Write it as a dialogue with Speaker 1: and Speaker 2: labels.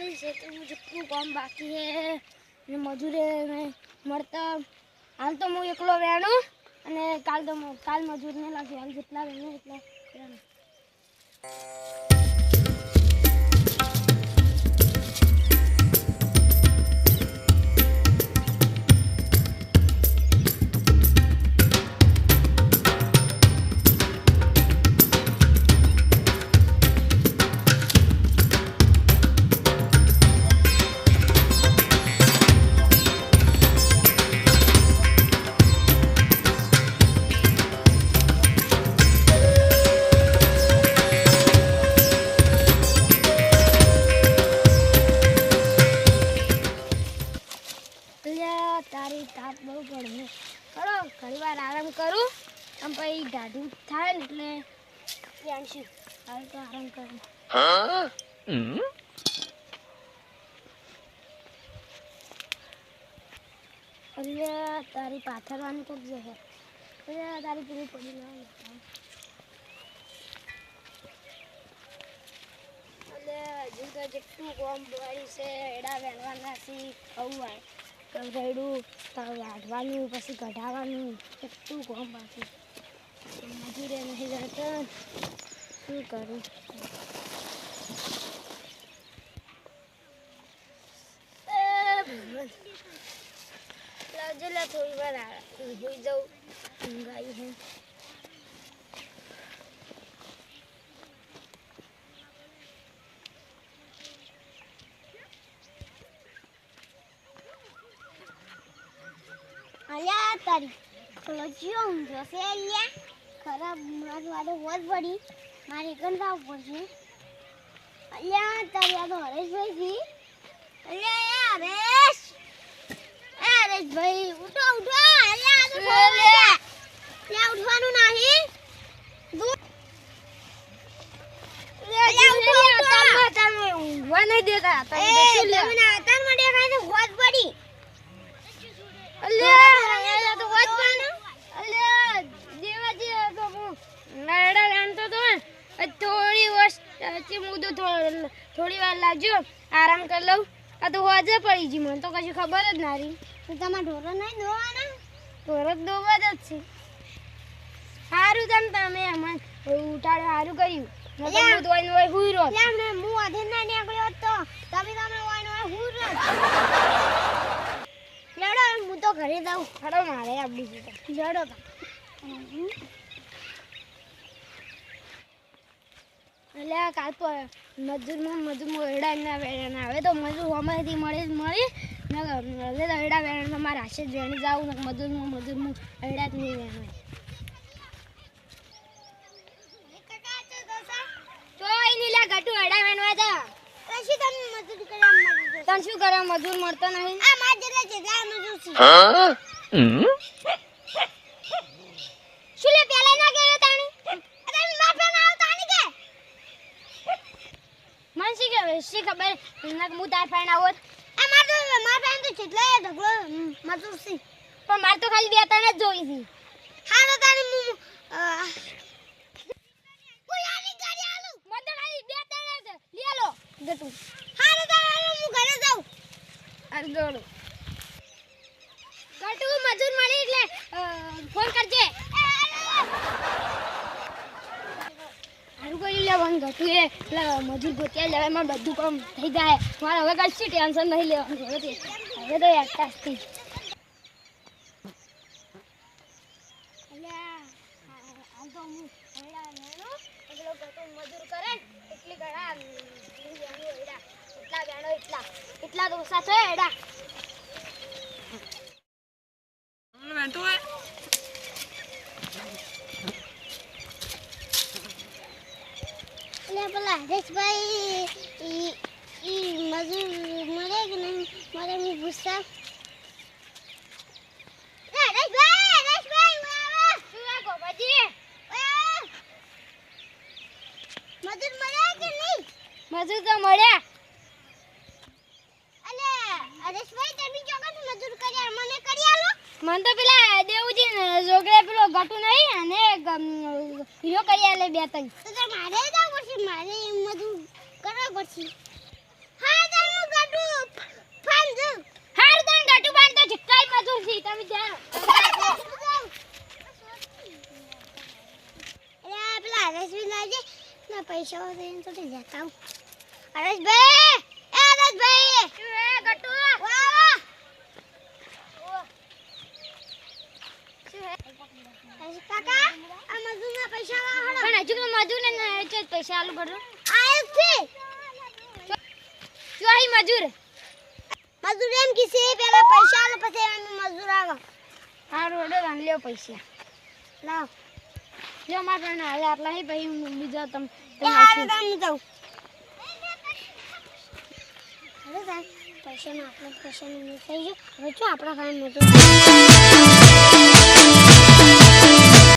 Speaker 1: ખાલી ખેતરમાં જેટલું કામ બાકી છે. ને મજૂરે મળતા. હાલ તો હું એકલો વેણો અને કાલ તો કાલ કાલ મજૂરને લાગે, હાલ જેટલા વેણું એટલા વેણું. કરું? અને પછી દાદુ થાય ને એટલે જાણશું હાલ તો આરામ કરું. અલ્યા તારી પાથરવાનું કોક જશે એટલે તારી પૂરી પડી ના અલ્યા હજુ તો જેટલું કોમ પડી છે એડા વેણવાના છે આવું આવે રડું વાઢવાનું પછી કઢાવવાનું કેટલું કોમ પાછું મજૂરે નહીં જતા શું કરું. લાવજો લે થોડી વાર હોઈ જાઉં. ઊંઘાઈ હે. તારી પેલો જીઓ ઊંઘ્યો છે અહીંયા? ખરાબ મારું આડે હોત પડી મારે ગંધાવ પડશે. અહીંયા તારી આ તો હરેશભાઈ છે. અલ્યા હરેશ! હરેશભાઈ ઉઠો ઉઠો! વાગ્યા. ત્યાં ઉઠવાનું નહીં. ઊંઘવા નહીં દેતા તમે તો શું લે તમને આતાર માટે કાંઈ હોત પડી અલ્યા તો વાત પણ અલ્યા દેવાજી આ તો હું નાડા લાંતો તો ને, આ થોડી વર્ષ મુદો થોડી વાર લાગજો આરામ કરી લઉં. આ તો હોજે પડી જી મને તો કશું ખબર જ ના રહી. તો તમારા ઢોરો નહીં દોવાના? ઢોરો દોવા જ છે. સારું તમ તમે હમણાં ઉઠાડે સારું કર્યું. નકર હું હોય હુઈ રહ્યો. હું અધીર ના નીકળ્યો તો તમે તમે હોય હોય હુઈ રહ્યો લડો હું તો ઘરે જાઉં. હડો મારે આપડી છે લડો તા એટલે આ કાલ તો મજૂરમાં મજૂરમાં એડા વેરણ આવે. તો મજૂર અમારેથી મળે મળે. ને એટલે તો એડા વેરણમાં મારા હાશે જ વેણી જાઉં ને મજૂરમાં મજૂરમાં જ નહીં જા. તને શું કરવા મજૂર મળતો નહીં? આ માર જરા જેટલા મજૂર છે. શું લે પેલા ના ગયો તાણી અરે માર ફેન આવ તાણી કે મન શી કે શી ખબર? નક હું તાર ફેન આવત આ માર તો માર ફેન તો જેટલા ઢગલો મજૂર સી પણ માર તો ખાલી બે તને જોઈ હતી હા, તો તાણી મુ કોઈ આની ગાડી આલું? મન તો ખાલી બે તને છે. લે લો. ગટુ હા, તો તાણી હું ઘરે જાઉં. અરે દોડો ગટુ મજૂર મળી એટલે ફોન કરજે હારું એટલે મજૂર ગોત્યા લેવા એમાં બધું કામ થઈ જાય. મારે હવે કશું ટેન્શન નહીં લેવાનું. હવે તો નેનો, એટલો કરે એટલી. એટલા તો ઓછા હૈડા. એટલે પેલા હરેશભાઈ ઈ મજૂર મળે કે નહીં? મળે હું પૂછતા મજૂર મળ્યા કે મજૂર તો મળ્યા અલે હરેશભાઈ તમે ચોકટ મજૂર કર્યા. મને કરી આલો. મને તો પેલા જોગડે પેલો ગટુ નહીં અને હીરો કરી આલે બે ત્રણ તો મારે જ પડશે મારે એમ બધું કરવા પડશે. હા તો
Speaker 2: હું ગટુ ફાંદ હાર તણ ગટુ બાંધ તો જકાઈ મજૂર છે તમે જાઓ અરે આ પેલા હરેશભાઈ
Speaker 1: લાગે ના પૈસા
Speaker 2: હોય તો
Speaker 1: જતા હું
Speaker 2: હરેશભાઈ એ હરેશભાઈ. એ ગટુ? કાકા આ મજૂરના પૈસા લાવો
Speaker 1: પણ હજુ મજૂર ને છે પૈસા આલુ પડો
Speaker 2: આયો છે
Speaker 1: શું આહી મજૂર.
Speaker 2: મજૂર એમ કીસે પેલા પૈસા આલો પછી અમે મજૂર આવો
Speaker 1: હા રોડો વાન લ્યો પૈસા.
Speaker 2: લાવ.
Speaker 1: જો મારા પાસે હાલે આટલા હી પછી હું બીજા તમ
Speaker 2: હારે દઉં સાહેબ પૈસાનો આપણો પૈસાનો થઈ ગયો. હવે જો આપણા ભાઈ મોટું